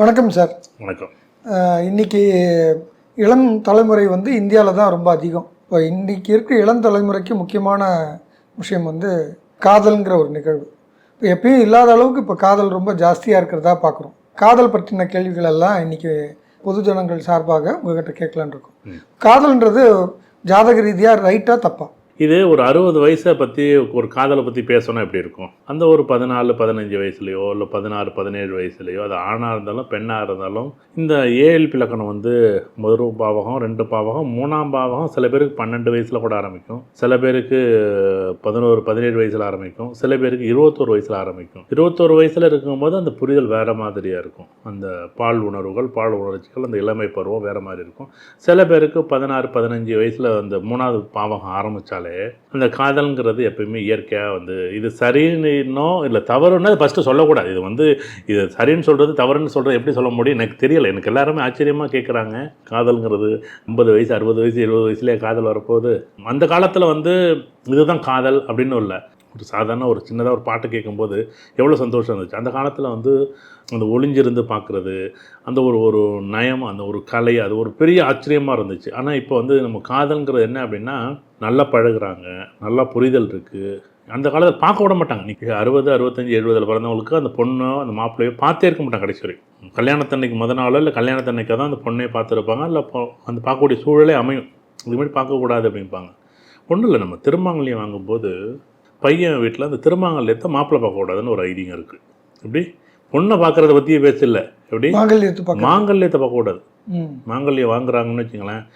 வணக்கம் சார் வணக்கம். அஹ் இன்னைக்கு இளம் தலைமுறை வந்து இந்தியாவில் தான் ரொம்ப அதிகம். இப்போ இன்னைக்கு இருக்க இளம் தலைமுறைக்கு முக்கியமான விஷயம் வந்து காதல்ங்கிற ஒரு நிகழ்வு. இப்போ எப்பயும் இல்லாத அளவுக்கு இப்போ காதல் ரொம்ப ஜாஸ்தியாக இருக்கிறதா பார்க்குறோம். காதல் பற்றின கேள்விகள் எல்லாம் இன்னைக்கு பொதுஜனங்கள் சார்பாக உங்ககிட்ட கேட்கலான்னு இருக்கோம். காதல்ன்றது ஜாதக ரீதியாக ரைட்டாக தப்பா? இது ஒரு அறுபது வயசை பற்றி ஒரு காதலை பற்றி பேசணும் எப்படி இருக்கும்? அந்த ஒரு பதினாலு பதினஞ்சு வயசுலையோ இல்லை பதினாறு பதினேழு வயசுலையோ அது ஆணாக இருந்தாலும் பெண்ணாக இருந்தாலும் இந்த ஏஎல்பி இலக்கணம் வந்து முதல் பாவகம் ரெண்டு பாவகம் மூணாம் பாவகம் சில பேருக்கு பன்னெண்டு வயசில் கூட ஆரம்பிக்கும். சில பேருக்கு பதினோரு பதினேழு வயசில் ஆரம்பிக்கும். சில பேருக்கு இருபத்தோரு வயசில் ஆரம்பிக்கும். இருபத்தோரு வயசில் இருக்கும்போது அந்த புரிதல் வேறு மாதிரியாக இருக்கும். அந்த பால் உணர்வுகள் பால் உணர்ச்சிகள் அந்த இளமை பருவம் வேறு மாதிரி இருக்கும். சில பேருக்கு பதினாறு பதினஞ்சு வயசில் அந்த மூணாவது பாவகம் ஆரம்பித்தாலே அந்த காதல்ங்கிறது எப்பயுமே இயற்கையாக வந்து இது சரின்னோ இல்லை தவறுன்னு ஃபஸ்ட்டு சொல்லக்கூடாது. இது வந்து இது சரின்னு சொல்கிறது தவறுன்னு சொல்கிறது எப்படி சொல்ல முடியும்? எனக்கு தெரியல. எனக்கு எல்லாருமே ஆச்சரியமாக கேட்குறாங்க காதல்ங்கிறது ஐம்பது வயசு அறுபது வயசு எழுபது வயசுலேயே காதல் வரப்போகுது. அந்த காலத்தில் வந்து இதுதான் காதல் அப்படின்னு இல்லை. ஒரு சாதாரண ஒரு சின்னதாக ஒரு பாட்டு கேட்கும்போது எவ்வளோ சந்தோஷம் இருந்துச்சு. அந்த காலத்தில் வந்து அந்த ஒளிஞ்சிருந்து பார்க்குறது அந்த ஒரு ஒரு நயம் அந்த ஒரு கலை அது ஒரு பெரிய ஆச்சரியமாக இருந்துச்சு. ஆனால் இப்போ வந்து நம்ம காதல்ங்கிறது என்ன அப்படின்னா நல்லா பழகுறாங்க நல்லா புரிதல் இருக்குது அந்த காலத்தில் பார்க்க விட மாட்டாங்க. இன்றைக்கி அறுபது அறுபத்தஞ்சி எழுபதில் பிறந்தவங்களுக்கு அந்த பொண்ணோ அந்த மாப்பிள்ளையோ பார்த்தே இருக்க மாட்டாங்க கடைசி வரைக்கும். கல்யாணத்தன்னைக்கு முத நாளோ இல்லை கல்யாணத்தன்னைக்கு தான் அந்த பொண்ணையை பார்த்துருப்பாங்க. இல்லை அந்த பார்க்கக்கூடிய சூழலே அமையும். இது மாதிரி பார்க்கக்கூடாது அப்படிம்பாங்க. ஒன்றும் இல்லை. நம்ம திருமாங்கல்யம் வாங்கும்போது பையன் வீட்டில் அந்த திருமாங்கல்யத்தை மாப்பிள்ளை பார்க்கக்கூடாதுன்னு ஒரு ஐதீகம் இருக்குது எப்படி? பொண்ணை பார்க்குறத பற்றியே பேசல. எப்படி? மாங்கல்யத்து மாங்கல்யத்தை பார்க்கக்கூடாது ம். மாங்கல்யம் வாங்குறாங்கன்னு வச்சுங்களேன்